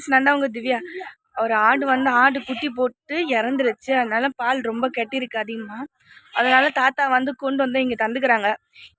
Friends நான் தான் உங்கள் திவ்யா. ஒரு ஆடு வந்து ஆடு குட்டி போட்டு இறந்துருச்சு. அதனால பால் ரொம்ப கெட்டிருக்கு அதிகமாக அதனால தாத்தா வந்து கொண்டு வந்து இங்கே தந்துக்கிறாங்க.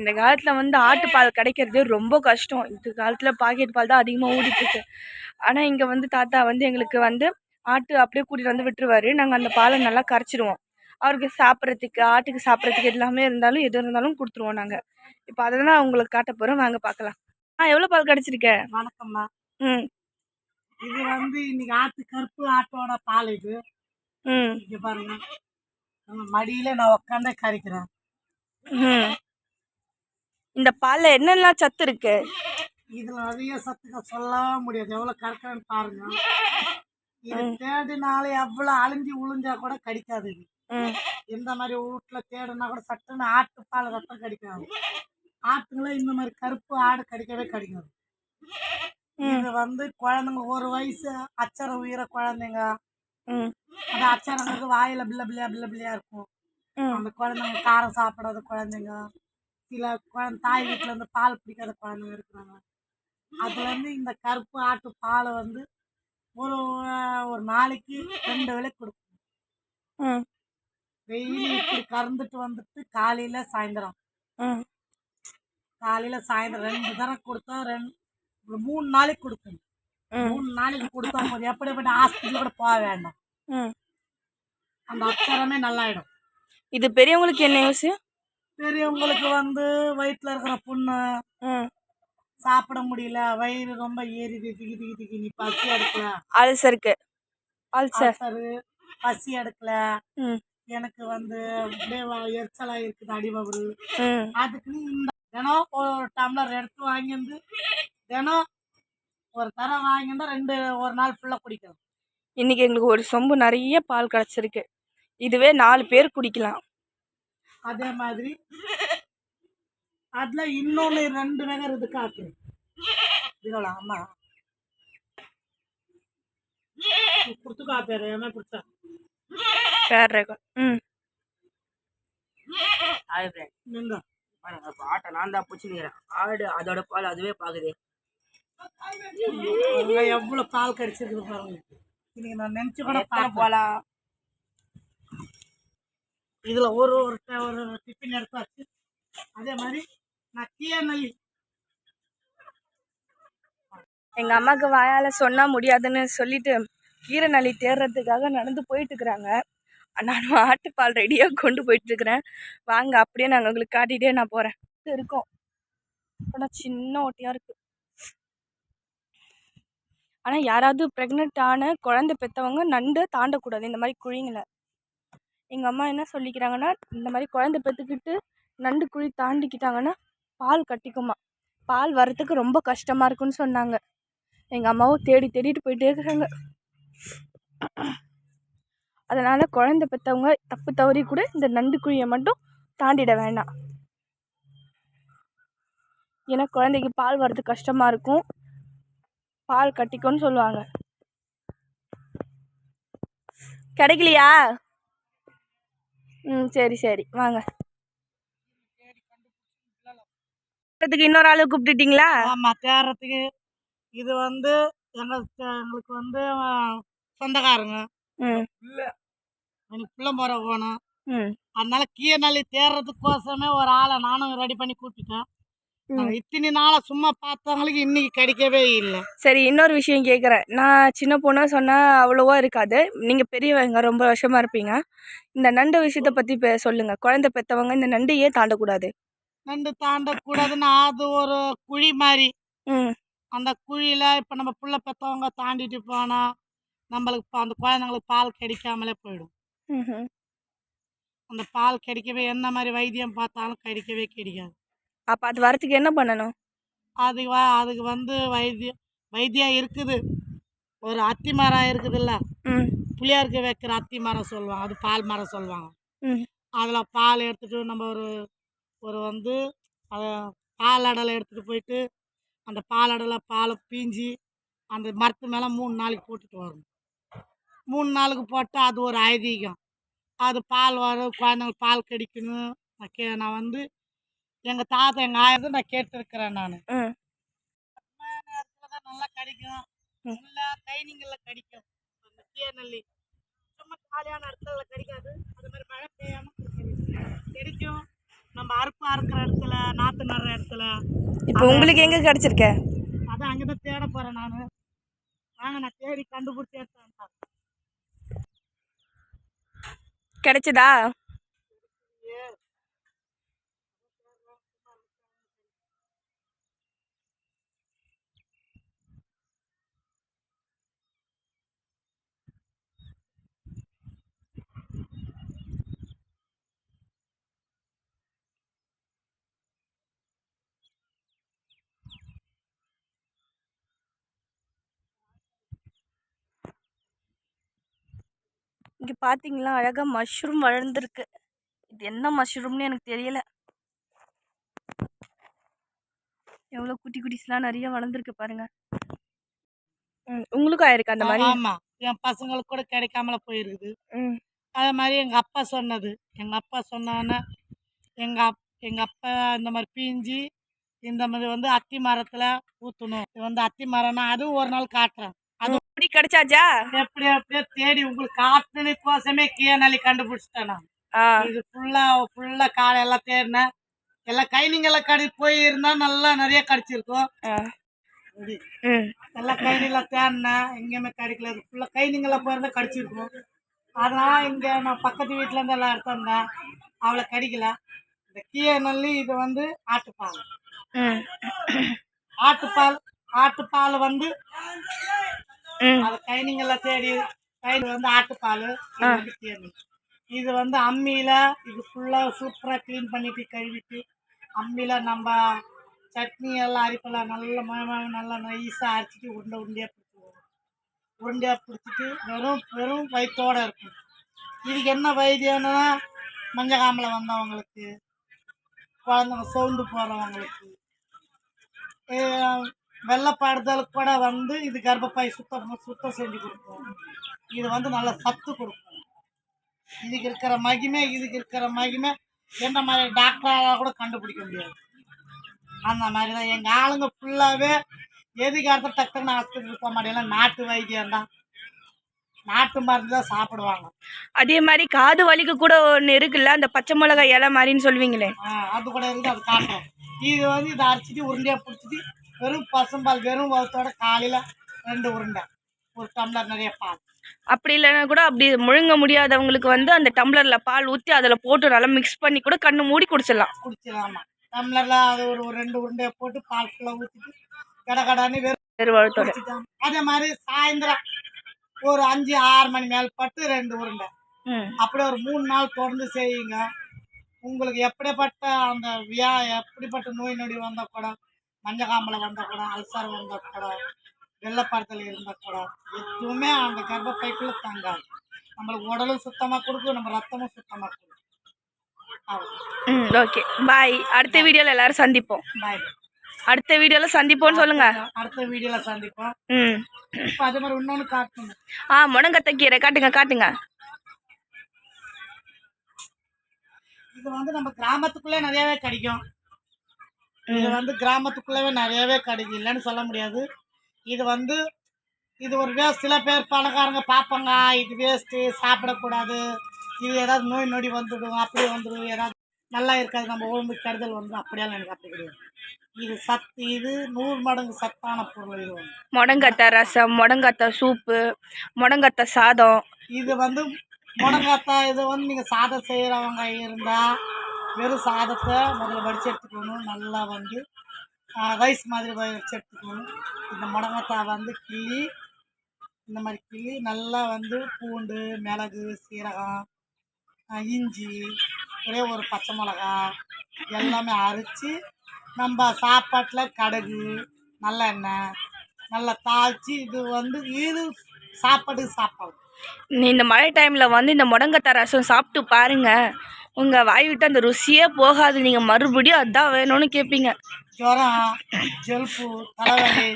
இந்த காலத்தில் வந்து ஆட்டு பால் கிடைக்கிறது ரொம்ப கஷ்டம். இந்த காலத்தில் பாக்கெட் பால் தான் அதிகமாக ஓடிட்டுருக்கு. ஆனால் இங்கே வந்து தாத்தா வந்து எங்களுக்கு வந்து ஆட்டு அப்படியே கூட்டிகிட்டு வந்து விட்டுருவாரு. நாங்கள் அந்த பாலை நல்லா கரைச்சிடுவோம் அவருக்கு சாப்பிட்றதுக்கு ஆட்டுக்கு சாப்பிட்றதுக்கு எல்லாமே இருந்தாலும் எது இருந்தாலும் கொடுத்துருவோம் நாங்கள் இப்போ அதை தான் உங்களுக்கு காட்ட போகிறோம் வாங்க பார்க்கலாம். ஆ எவ்வளோ பால் கிடச்சிருக்க வணக்கம்மா. ம். இது வந்து இன்னைக்கு ஆட்டு கருப்பு ஆட்டோட பால் இது. இங்க பாருங்க. மடியில நான் உட்காந்தே கறிக்கிறேன் இந்த பாலில் என்னெல்லாம் சத்து இருக்கு? இதுல நிறைய சத்துக்கள் சொல்லவே முடியாது. எவ்வளவு கறக்கிறேன்னு பாருங்க. இது தேடினாலே எவ்வளவு அழிஞ்சு உளுஞ்சா கூட கடிக்காது இது. எந்த மாதிரி வீட்டுல தேடுனா கூட சட்டுன்னு ஆட்டு பால் ரத்தம் கடிக்காது. ஆட்டுங்கள இந்த மாதிரி கருப்பு ஆடு கடிக்கவே கடிக்காது. இது வந்து குழந்தைங்க ஒரு வயசு அச்சர உயிர குழந்தைங்க. அந்த அச்சாரங்களுக்கு வாயில பில்ல பிள்ளையா பில்ல பிள்ளையா இருக்கும். அந்த குழந்தைங்க காரம் சாப்பிடாத குழந்தைங்க. சில குழந்தை தாய் வீட்டில் இருந்து பால் பிடிக்காத குழந்தைங்க இருக்கிறாங்க. அதுல இருந்து இந்த கருப்பு ஆட்டு பாலை வந்து ஒரு ஒரு நாளைக்கு ரெண்டு வேளை கொடுக்கும். ம். டெய்லி இப்படி கறந்துட்டு வந்துட்டு காலையில சாயந்தரம். காலையில சாயந்தரம் ரெண்டு தரம் கொடுத்தா ரெண்டு ஒரு மூணு நாளைக்கு கொடுக்கணும். மூணு நாளைக்கு கொடுத்தா போதும் எப்படிப்பட்ட ஹாஸ்பிட்டல் கூட போக வேண்டாம். அந்த அச்சரமே நல்லாயிடும். இது பெரியவங்களுக்கு என்ன யூஸ் பெரியவங்களுக்கு வந்து வயிற்றுல இருக்கிற புண்ணு சாப்பிட முடியல வயிறு ரொம்ப ஏறி திக்கி திக்கி திக்கி நீ பசி எடுக்கல. அல்சருக்கு அல்சர். பசி எடுக்கல. எனக்கு வந்து அப்படியே எரிச்சலா இருக்குது அடிபவரு ம். அதுக்கு நீ இந்த தினம் ஒரு டம்ளர் எடுத்து வாங்கிருந்து தினம் ஒரு தரம் வாங்கியிருந்தா ரெண்டு ஒரு நாள் ஃபுல்லாக குடிக்கணும். இன்னைக்கு எங்களுக்கு ஒரு சொம்பு நிறைய பால் கிடச்சிருக்கு இதுவே நாலு பேர் குடிக்கலாம். அதே மாதிரி அதில் இன்னொன்று ரெண்டு வகை இது காட்டு இதோட அம்மா கொடுத்து காப்பேரு என்ன கொடுத்தா. பேர் ரகம். ம். இப்போ ஆட்டை நான் தான் பிடிச்சிக்கிறேன் ஆடு அதோட பால் அதுவே பார்க்குது அங்க எவ்வளவு பால் கடிச்சிருக்குது பாருங்க. இன்னைக்கு நான் நினைச்சு கூட பாலா. இதுல ஒரு ஒரு ஒரு டிஃபின் எடுத்தாச்சு. அதே மாதிரி நான் கீழே எங்கள் அம்மாவுக்கு வாயால் சொன்னால் முடியாதுன்னு சொல்லிட்டு கீரை நலி தேடுறதுக்காக நடந்து போயிட்டு இருக்கிறாங்க. நானும் ஆட்டுப்பால் ரெடியாக கொண்டு போயிட்டு இருக்கிறேன். வாங்க அப்படியே நாங்கள் உங்களுக்கு காட்டிகிட்டே நான் போகிறேன் இருக்கோம். ஆனால் சின்ன ஓட்டையாக இருக்குது ஆனால் யாராவது ப்ரெக்னென்ட் ஆன குழந்தை பெற்றவங்க நண்டு தாண்டக்கூடாது. இந்த மாதிரி குழிங்களை. எங்கள் அம்மா என்ன சொல்லிக்கிறாங்கன்னா இந்த மாதிரி குழந்தை பெற்றுக்கிட்டு நண்டு குழி தாண்டிக்கிட்டாங்கன்னா பால் கட்டிக்குமா. பால் வரத்துக்கு ரொம்ப கஷ்டமாக இருக்குன்னு சொன்னாங்க. எங்கள் அம்மாவும் தேடி தேடிட்டு போயிட்டே இருக்கிறாங்க அதனால் குழந்தை பெற்றவங்க தப்பு தவறி கூட இந்த நண்டு குழியை மட்டும் தாண்டிட வேண்டாம் ஏன்னா குழந்தைக்கு பால் வரது கஷ்டமாக இருக்கும். பால் கட்டிக்கும்னு சொல்லுவாங்க. கிடைக்கலையா? ம் சரி சரி. வாங்க. இன்னொரு ஆளு கூப்பிட்டுட்டீங்களா? ஆமா தேடுறதுக்கு இது வந்து எங்க எங்களுக்கு வந்து சொந்தக்காரங்க. ம். எனக்கு பிள்ளை முறை போகணும். ம். அதனால கீழே நல்லி தேடுறதுக்கோசமே ஒரு ஆளை நானும் ரெடி பண்ணி கூப்பிட்டுட்டேன். இத்தனை நாளா சும்மா பார்த்தவங்களுக்கு இன்னைக்கு கிடைக்கவே இல்லை. சரி இன்னொரு விஷயம் கேட்குறேன் நான் சின்ன பொண்ணாக சொன்னால் அவ்வளோவா இருக்காது. நீங்கள் பெரியவங்க ரொம்ப வருஷமாக இருப்பீங்க. இந்த நண்டு விஷயத்தை பற்றி இப்போ சொல்லுங்கள் குழந்தை பெற்றவங்க இந்த நண்டு ஏன் தாண்டக்கூடாது. நண்டு தாண்டக்கூடாதுன்னா அது ஒரு குழி மாதிரி ம். அந்த குழியில இப்போ நம்ம புள்ள பெற்றவங்க தாண்டிட்டு போனா நம்மளுக்கு பா- அந்த குழந்தைங்களுக்கு பால் கிடைக்காமலே போயிடும். ம்ஹும். அந்த பால் கிடைக்கவே என்ன மாதிரி வைத்தியம் பார்த்தாலும் கிடைக்கவே கிடைக்காது. அப்போ அது வரத்துக்கு என்ன பண்ணணும்? அதுக்கு வ அதுக்கு வந்து வைத்தியம் வைத்தியம் இருக்குது. ஒரு அத்தி மரம் இருக்குதுல்ல? ம். புளியாருக்கு வைக்கிற அத்தி மரம் சொல்லுவாங்க. அது பால் மரம் சொல்லுவாங்க. ம். அதில் பால் எடுத்துகிட்டு நம்ம ஒரு ஒரு வந்து அதை பால் அடலை எடுத்துகிட்டு போயிட்டு அந்த பால் அடலை பாலை பீஞ்சி அந்த மரத்து மேலே மூணு நாளைக்கு போட்டுட்டு வரணும். மூணு நாளுக்கு போட்டால் அது ஒரு ஐதீகம். அது பால் வரும் குழந்தைங்களுக்கு பால் கிடைக்கணும். நான் கே நான் வந்து எங்கள் தாத்தா எங்கள் ஆயிரத்து நான் கேட்டிருக்கிறேன் நான். ம் நேரத்தில் தான் நல்லா கிடைக்கும். நல்லா டைனிங்கில் கடிக்கும். அந்த கீழநெல்லி சும்மா காலியான இடத்துல கடிக்காது. அது மாதிரி மழை பெய்யாம கிடைக்கும். நம்ம அறுப்பு அறுக்கிற இடத்துல நாற்று நடுற இடத்துல. இப்போ உங்களுக்கு எங்க கிடைச்சிருக்க? அதான் அங்கே தான் தேட போகிறேன் நான். வாங்க நான் தேடி கண்டுபிடிச்சி எடுத்தேன் கிடைச்சதா? இங்க பாத்தீங்களா அழகா மஷ்ரூம் வளர்ந்துருக்கு. இது என்ன மஷ்ரூம்னு எனக்கு தெரியல. எவ்வளோ குட்டி குட்டிஸ்லாம் நிறைய வளர்ந்துருக்கு பாருங்க. உங்களுக்கும் ஆயிருக்கு அந்த மாதிரி? ஆமாம் என் பசங்களுக்கு கூட கிடைக்காமல போயிருக்குது. அதே மாதிரி எங்கள் அப்பா சொன்னது. எங்கள் அப்பா சொன்னான்னு எங்கள் அப் எங்கள் அப்பா இந்த மாதிரி பீஞ்சி இந்த மாதிரி வந்து அத்தி மரத்தில் ஊற்றணும் இது வந்து அத்தி மரம்னா அதுவும் ஒரு நாள் காட்டுறேன். அப்படி கிடைச்சாச்சா? எப்படி அப்படியே தேடி உங்களுக்கு காட்டுனதுக்கோசமே கீழநலி கண்டுபிடிச்சிட்டேன் நான். இது ஃபுல்லாக ஃபுல்லாக காலை எல்லாம் தேடினேன். எல்லாம் கைனிங்கெல்லாம் கடி போயிருந்தா நல்லா நிறைய கடிச்சிருக்கும். எல்லாம் கைனிலாம் தேடினேன். எங்கேயுமே கிடைக்கல. இது ஃபுல்லாக கைனிங்கெல்லாம் போயிருந்தா கடிச்சிருக்கும். அதனால இங்கே நான் பக்கத்து வீட்டிலேருந்து எல்லாம் எடுத்து வந்தேன். அவளை கடிக்கல. இந்த கீழநல்லி இது வந்து ஆட்டுப்பால். ஆட்டுப்பால் ஆட்டுப்பால் வந்து அது கைனிங்கெல்லாம் தேடி கையில் வந்து ஆட்டுப்பால் இது வந்து தேனி. இது வந்து அம்மியில் இது ஃபுல்லாக சூப்பராக க்ளீன் பண்ணிட்டு கழுவிட்டு அம்மியில் நம்ம சட்னி எல்லாம் அரைக்கலாம் நல்ல நல்லா நைஸாக அரைச்சிட்டு உருண்டை உருண்டையாக பிடிச்சிடுவோம். உருண்டையாக பிடிச்சிட்டு வெறும் வெறும் வயிற்றோடு இருக்கும். இதுக்கு என்ன வைத்தியம்னா மஞ்சள் காமலை வந்தவங்களுக்கு குழந்தைங்க சோர்ந்து போகிறவங்களுக்கு வெள்ளப்படுதலுக்கு கூட வந்து இது கர்ப்பப்பை சுத்தம் சுத்தம் செஞ்சு கொடுக்கும். இது வந்து நல்ல சத்து கொடுக்கும். இதுக்கு இருக்கிற மகிமை இதுக்கு இருக்கிற மகிமை. எந்த மாதிரி டாக்டரால் கூட கண்டுபிடிக்க முடியாது. அந்த மாதிரி தான் எங்கள் ஆளுங்க ஃபுல்லாகவே எதுக்கு அடுத்த டக்குன்னு ஹாஸ்பிட்டலுக்கு போக மாட்டேங்க நாட்டு வைத்தியம் தான். நாட்டு மருந்து தான் சாப்பிடுவாங்க. அதே மாதிரி காது வலிக்கு கூட ஒன்று இருக்குல்ல அந்த பச்சை மிளகாய் இலை மாதிரின்னு சொல்லுவீங்களே. அது கூட இருக்குது அது காட்டுறோம் இது வந்து இதை அரைச்சிட்டு உருண்டையாக பிடிச்சிட்டு வெறும் பசும்பால் வெறும் வகுத்தோட காலையில் ரெண்டு உருண்டை ஒரு டம்ளர் நிறைய பால் அப்படி இல்லைன்னா கூட அப்படி முழுங்க முடியாதவங்களுக்கு வந்து அந்த டம்ளரில் பால் ஊற்றி அதில் போட்டு நல்லா மிக்ஸ் பண்ணி கூட கண்ணு மூடி குடிச்சிடலாம். குடிச்சிடலாமா? டம்ளரில் அது ஒரு ஒரு ரெண்டு உருண்டையை போட்டு பால் ஃபுல்லாக ஊற்றிட்டு கடை கடான்னு வெறும் பெருவழத்தோட குடிச்சிட்டோம். அதே மாதிரி சாயந்தரம் ஒரு அஞ்சு ஆறு மணி மேல் பட்டு ரெண்டு உருண்டை. ம். அப்படியே ஒரு மூணு நாள் தொடர்ந்து செய்யுங்க. உங்களுக்கு எப்படிப்பட்ட அந்த வியா எப்படிப்பட்ட நோய் நொடி வந்தால் கூட மஞ்சள் காமலை வந்தால் கூட அல்சர் வந்தால் கூட வெள்ளப்படத்தில் இருந்தால் கூட எதுவுமே அந்த கர்ப்பப்பைக்குள்ளே தங்காது. நம்மளுக்கு உடலும் சுத்தமாக கொடுக்கும் நம்ம ரத்தமும் சுத்தமாக கொடுக்கும். ம் ஓகே. பாய் அடுத்த வீடியோவில் எல்லாரும் சந்திப்போம். பாய் அடுத்த வீடியோவில் சந்திப்போம்னு சொல்லுங்க. அடுத்த வீடியோவில் சந்திப்போம். ம். இப்போ அதே மாதிரி இன்னொன்று காட்டணும் ஆ முடங்கத்தை கீரை காட்டுங்க காட்டுங்க. இது வந்து நம்ம கிராமத்துக்குள்ளே நிறையவே கிடைக்கும். இது வந்து கிராமத்துக்குள்ளவே நிறையவே கிடைக்கும் இல்லைன்னு சொல்ல முடியாது. இது வந்து இது ஒரு வேஸ்ட் சில பேர் பணக்காரங்க பார்ப்பாங்க இது வேஸ்ட்டு சாப்பிடக்கூடாது. இது ஏதாவது நோய் நொடி வந்துடும் அப்படி வந்துடும் ஏதாவது நல்லா இருக்காது நம்ம உடம்பு கெடுதல் வந்துடும். அப்படியெல்லாம் எனக்கு அப்படி கிடையாது. இது சத்து இது நூறு மடங்கு சத்தான பொருள் இது வந்து. முடங்கத்தை ரசம் முடங்கத்தை சூப்பு முடங்கத்தை சாதம். இது வந்து முடங்காத்தாய் இது வந்து நீங்கள் சாதம் செய்கிறவங்க இருந்தால் வெறும் சாதத்தை முதல்ல வடித்து எடுத்துக்கணும் நல்லா வந்து ரைஸ் மாதிரி வடித்து எடுத்துக்கணும் இந்த முடங்கத்தான் வந்து கிள்ளி இந்த மாதிரி கிள்ளி நல்லா வந்து பூண்டு மிளகு சீரகம் இஞ்சி ஒரே ஒரு பச்சை மிளகா எல்லாமே அரைச்சி நம்ம சாப்பாட்டில் கடுகு நல்லெண்ணெய் நல்லா தாளித்து இது வந்து இது சாப்பாடு சாப்பாடு இந்த மழை டைமில் வந்து இந்த முடங்கத்தை ரசம் சாப்பிட்டு பாருங்கள் உங்கள் வாய் விட்டு அந்த ருசியே போகாது. நீங்கள் மறுபடியும் அதான் வேணும்னு கேட்பீங்க ஜுரம் ஜலுப்பு தலைவலி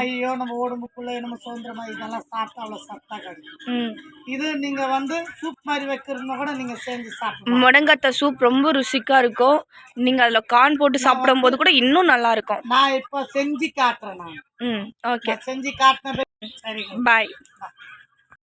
ஐயோ நம்ம உடம்புக்குள்ள நம்ம சுதந்திரமா இதெல்லாம் சாப்பிட்டா அவ்வளோ சத்தா கிடைக்கும். இது நீங்க வந்து சூப் மாதிரி வைக்கிறதுனா கூட நீங்க செஞ்சு சாப்பிடலாம் முடங்கத்தை சூப் ரொம்ப ருசிக்காக இருக்கும். நீங்கள் அதில் கார்ன் போட்டு சாப்பிடும்போது கூட இன்னும் நல்லா இருக்கும். நான் இப்போ செஞ்சு காட்டுறேன் நான். ம் ஓகே. செஞ்சு காட்டின சரிங்க. பாய்.